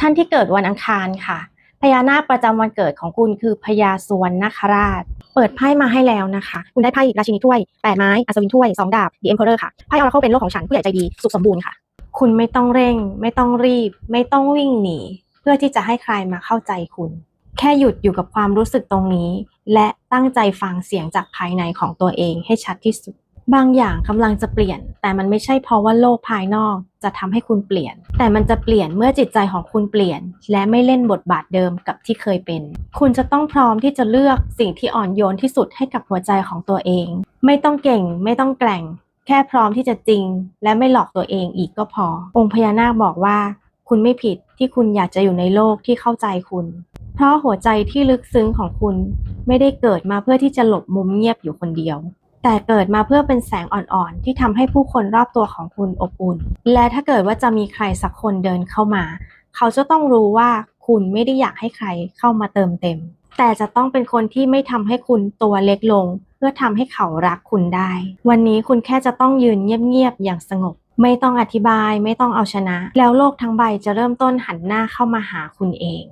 ท่านที่เกิดวันอังคารค่ะพญานาคประจำวันเกิดของคุณคือพญาสวรรณนาคราช เปิดไพ่มาให้แล้วนะคะ คุณได้ไพ่ราชินีถ้วยแปดไม้อัศวินถ้วยสองดาบดีเอ็มเพอร์ค่ะไพ่ออราเคิลเป็นโลกของฉันผู้ใหญ่ใจดีสุขสมบูรณ์ค่ะ คุณไม่ต้องเร่ง ไม่ต้องรีบ ไม่ต้องวิ่งหนี เพื่อที่จะให้ใครมาเข้าใจคุณ แค่หยุดอยู่กับความรู้สึกตรงนี้ และตั้งใจฟังเสียงจากภายในของตัวเองให้ชัดที่สุด บางอย่างกำลังจะเปลี่ยน แต่มันไม่ใช่เพราะว่าโลกภายนอกจะทำให้คุณเปลี่ยน แต่มันจะเปลี่ยนเมื่อจิตใจของคุณเปลี่ยน และไม่เล่นบทบาทเดิมกับที่เคยเป็น คุณจะต้องพร้อมที่จะเลือกสิ่งที่อ่อนโยนที่สุดให้กับหัวใจของตัวเอง ไม่ต้องเก่ง ไม่ต้องแกร่ง แค่พร้อมที่จะจริง และไม่หลอกตัวเองอีกก็พอ องค์พญานาคบอกว่า คุณไม่ผิดที่คุณอยากจะอยู่ในโลกที่เข้าใจคุณ เพราะหัวใจที่ลึกซึ้งของคุณ ไม่ได้เกิดมาเพื่อที่จะหลบมุมเงียบอยู่คนเดียว แต่เกิดมาเพื่อเป็นแสงอ่อนๆ ที่ทำให้ผู้คนรอบตัวของคุณอบอุ่น และถ้าเกิดว่าจะมีใครสักคนเดินเข้ามา เขาจะต้องรู้ว่าคุณไม่ได้อยากให้ใครเข้ามาเติมเต็ม แต่จะต้องเป็นคนที่ไม่ทำให้คุณตัวเล็กลง เพื่อทำให้เขารักคุณได้ วันนี้คุณแค่จะต้องยืนเงียบๆ อย่างสงบ ไม่ต้องอธิบาย ไม่ต้องเอาชนะ แล้วโลกทั้งใบจะเริ่มต้นหันหน้าเข้ามาหาคุณเอง